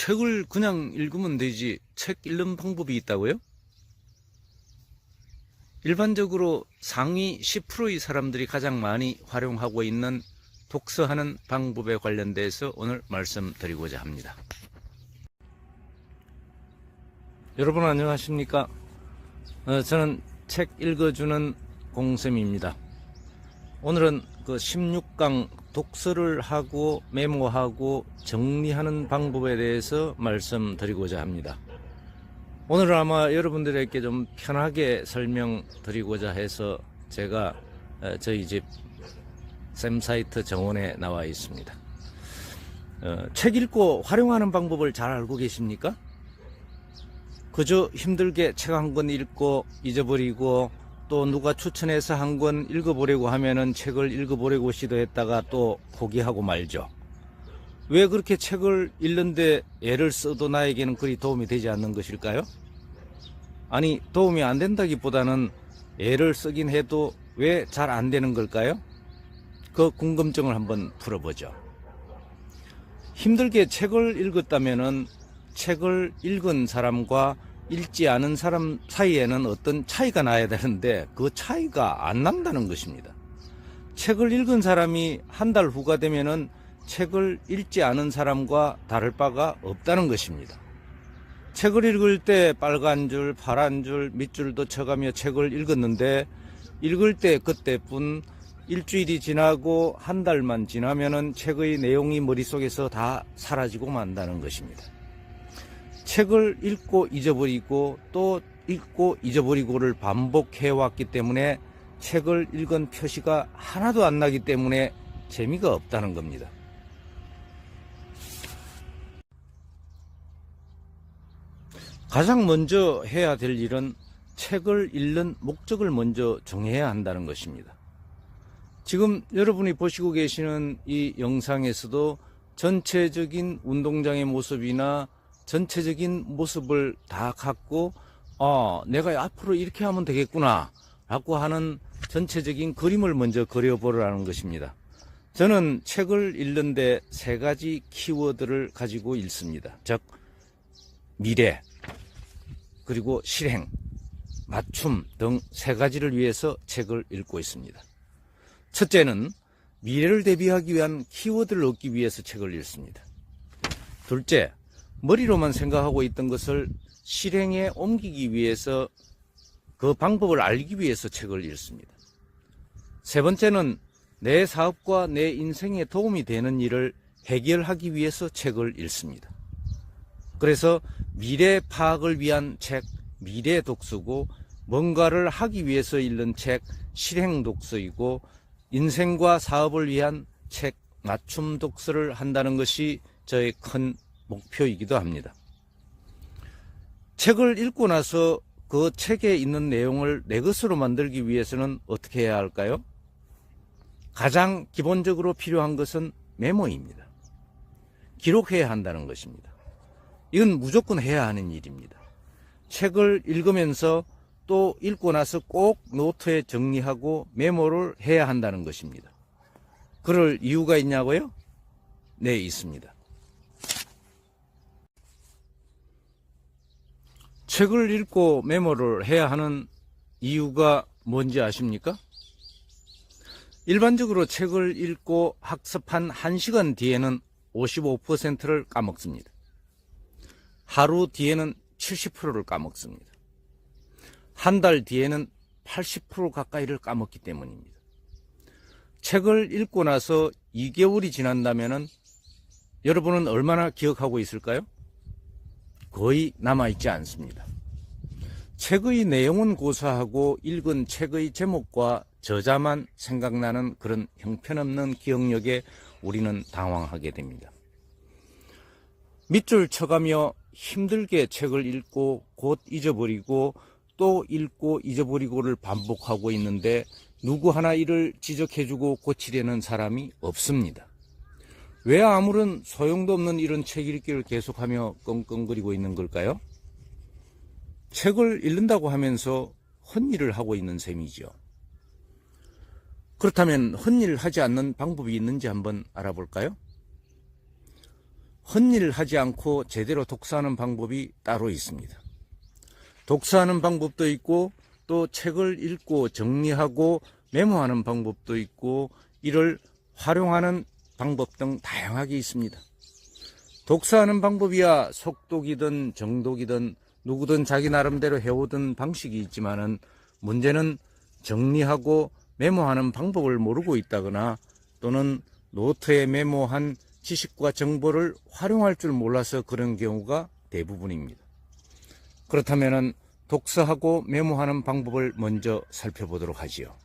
책을 그냥 읽으면 되지 책 읽는 방법이 있다고요? 일반적으로 상위 10%의 사람들이 가장 많이 활용하고 있는 독서하는 방법에 관련돼서 오늘 말씀드리고자 합니다. 여러분 안녕하십니까? 어, 저는 책 읽어주는 공쌤입니다. 오늘은 그 16강 독서를 하고 메모하고 정리하는 방법에 대해서 말씀드리고자 합니다. 오늘 아마 여러분들에게 좀 편하게 설명드리고자 해서 제가 어, 저희 집 쌤사이트 정원에 나와 있습니다. 어, 책 읽고 활용하는 방법을 잘 알고 계십니까? 그저 힘들게 책 한 권 읽고 잊어버리고 또 누가 추천해서 한 권 읽어보려고 하면은 책을 읽어보려고 시도했다가 또 포기하고 말죠. 왜 그렇게 책을 읽는데 애를 써도 나에게는 그리 도움이 되지 않는 것일까요? 아니, 도움이 안 된다기보다는 애를 쓰긴 해도 왜 잘 안 되는 걸까요? 그 궁금증을 한번 풀어보죠. 힘들게 책을 읽었다면은 책을 읽은 사람과 읽지 않은 사람 사이에는 어떤 차이가 나야 되는데 그 차이가 안 난다는 것입니다. 책을 읽은 사람이 한 달 후가 되면은 책을 읽지 않은 사람과 다를 바가 없다는 것입니다. 책을 읽을 때 빨간 줄, 파란 줄, 밑줄도 쳐가며 책을 읽었는데 읽을 때 그때뿐 일주일이 지나고 한 달만 지나면은 책의 내용이 머릿속에서 다 사라지고 만다는 것입니다. 책을 읽고 잊어버리고 또 읽고 잊어버리고를 반복해 왔기 때문에 책을 읽은 표시가 하나도 안 나기 때문에 재미가 없다는 겁니다. 가장 먼저 해야 될 일은 책을 읽는 목적을 먼저 정해야 한다는 것입니다. 지금 여러분이 보시고 계시는 이 영상에서도 전체적인 운동장의 모습이나 전체적인 모습을 다 갖고 어, 내가 앞으로 이렇게 하면 되겠구나 라고 하는 전체적인 그림을 먼저 그려보라는 것입니다. 저는 책을 읽는데 세 가지 키워드를 가지고 읽습니다. 즉 미래 그리고 실행 맞춤 등 세 가지를 위해서 책을 읽고 있습니다. 첫째는 미래를 대비하기 위한 키워드를 얻기 위해서 책을 읽습니다. 둘째, 머리로만 생각하고 있던 것을 실행에 옮기기 위해서 그 방법을 알기 위해서 책을 읽습니다. 세 번째는 내 사업과 내 인생에 도움이 되는 일을 해결하기 위해서 책을 읽습니다. 그래서 미래 파악을 위한 책, 미래 독서고 뭔가를 하기 위해서 읽는 책, 실행 독서이고 인생과 사업을 위한 책, 맞춤 독서를 한다는 것이 저의 큰 목표이기도 합니다. 책을 읽고 나서 그 책에 있는 내용을 내 것으로 만들기 위해서는 어떻게 해야 할까요? 가장 기본적으로 필요한 것은 메모입니다. 기록해야 한다는 것입니다. 이건 무조건 해야 하는 일입니다. 책을 읽으면서 또 읽고 나서 꼭 노트에 정리하고 메모를 해야 한다는 것입니다. 그럴 이유가 있냐고요? 네, 있습니다. 책을 읽고 메모를 해야 하는 이유가 뭔지 아십니까? 일반적으로 책을 읽고 학습한 1시간 뒤에는 55%를 까먹습니다. 하루 뒤에는 70%를 까먹습니다. 한 달 뒤에는 80% 가까이를 까먹기 때문입니다. 책을 읽고 나서 2개월이 지난다면 여러분은 얼마나 기억하고 있을까요? 거의 남아있지 않습니다. 책의 내용은 고사하고 읽은 책의 제목과 저자만 생각나는 그런 형편없는 기억력에 우리는 당황하게 됩니다. 밑줄 쳐가며 힘들게 책을 읽고 곧 잊어버리고 또 읽고 잊어버리고를 반복하고 있는데 누구 하나 이를 지적해주고 고치려는 사람이 없습니다. 왜 아무런 소용도 없는 이런 책 읽기를 계속하며 끙끙거리고 있는 걸까요? 책을 읽는다고 하면서 헛일을 하고 있는 셈이죠. 그렇다면 헛일을 하지 않는 방법이 있는지 한번 알아볼까요? 헛일을 하지 않고 제대로 독서하는 방법이 따로 있습니다. 독서하는 방법도 있고 또 책을 읽고 정리하고 메모하는 방법도 있고 이를 활용하는 방법 등 다양하게 있습니다. 독서하는 방법이야 속독이든 정독이든 누구든 자기 나름대로 해오던 방식이 있지만은 문제는 정리하고 메모하는 방법을 모르고 있다거나 또는 노트에 메모한 지식과 정보를 활용할 줄 몰라서 그런 경우가 대부분입니다. 그렇다면 독서하고 메모하는 방법을 먼저 살펴보도록 하지요.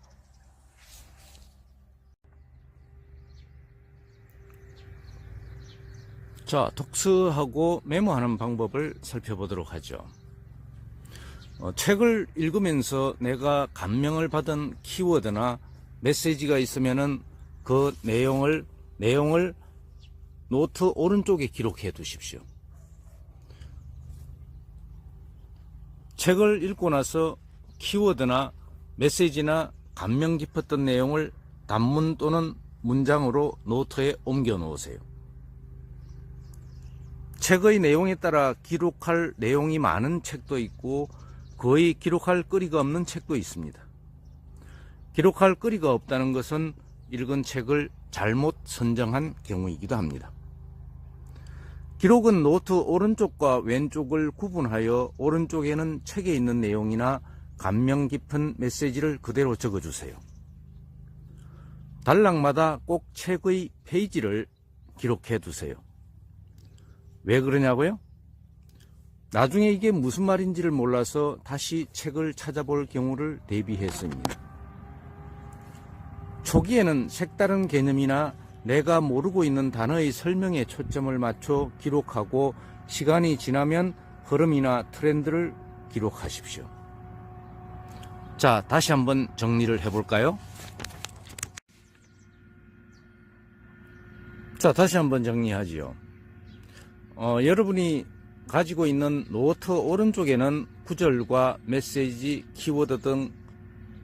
자, 독서하고 메모하는 방법을 살펴보도록 하죠. 어, 책을 읽으면서 내가 감명을 받은 키워드나 메시지가 있으면은 그 내용을 내용을 노트 오른쪽에 기록해 두십시오. 책을 읽고 나서 키워드나 메시지나 감명 깊었던 내용을 단문 또는 문장으로 노트에 옮겨 놓으세요. 책의 내용에 따라 기록할 내용이 많은 책도 있고 거의 기록할 거리가 없는 책도 있습니다. 기록할 거리가 없다는 것은 읽은 책을 잘못 선정한 경우이기도 합니다. 기록은 노트 오른쪽과 왼쪽을 구분하여 오른쪽에는 책에 있는 내용이나 감명 깊은 메시지를 그대로 적어주세요. 단락마다 꼭 책의 페이지를 기록해 두세요. 왜 그러냐고요? 나중에 이게 무슨 말인지를 몰라서 다시 책을 찾아볼 경우를 대비했습니다. 초기에는 색다른 개념이나 내가 모르고 있는 단어의 설명에 초점을 맞춰 기록하고 시간이 지나면 흐름이나 트렌드를 기록하십시오. 자, 다시 한번 정리를 해볼까요? 자, 다시 한번 정리하지요. 어, 여러분이 가지고 있는 노트 오른쪽에는 구절과 메시지, 키워드 등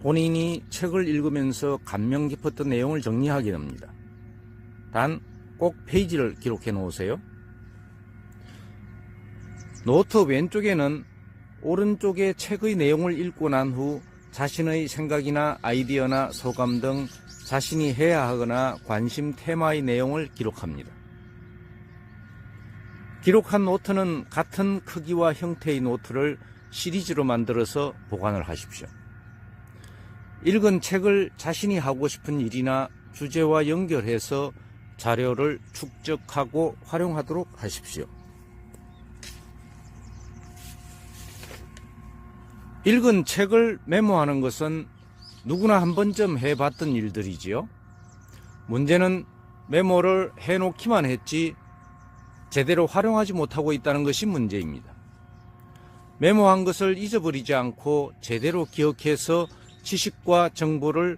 본인이 책을 읽으면서 감명 깊었던 내용을 정리하게 됩니다. 단 꼭 페이지를 기록해 놓으세요. 노트 왼쪽에는 오른쪽의 책의 내용을 읽고 난 후 자신의 생각이나 아이디어나 소감 등 자신이 해야 하거나 관심 테마의 내용을 기록합니다. 기록한 노트는 같은 크기와 형태의 노트를 시리즈로 만들어서 보관을 하십시오. 읽은 책을 자신이 하고 싶은 일이나 주제와 연결해서 자료를 축적하고 활용하도록 하십시오. 읽은 책을 메모하는 것은 누구나 한 번쯤 해봤던 일들이지요. 문제는 메모를 해놓기만 했지 제대로 활용하지 못하고 있다는 것이 문제입니다. 메모한 것을 잊어버리지 않고 제대로 기억해서 지식과 정보를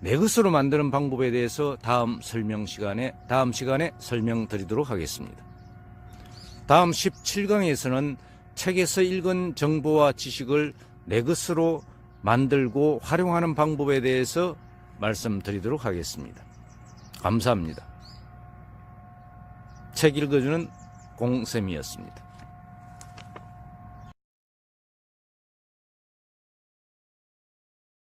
내 것으로 만드는 방법에 대해서 다음 설명 시간에 다음 시간에 설명드리도록 하겠습니다. 다음 17강에서는 책에서 읽은 정보와 지식을 내 것으로 만들고 활용하는 방법에 대해서 말씀드리도록 하겠습니다. 감사합니다. 책 읽어주는 공쌤이었습니다.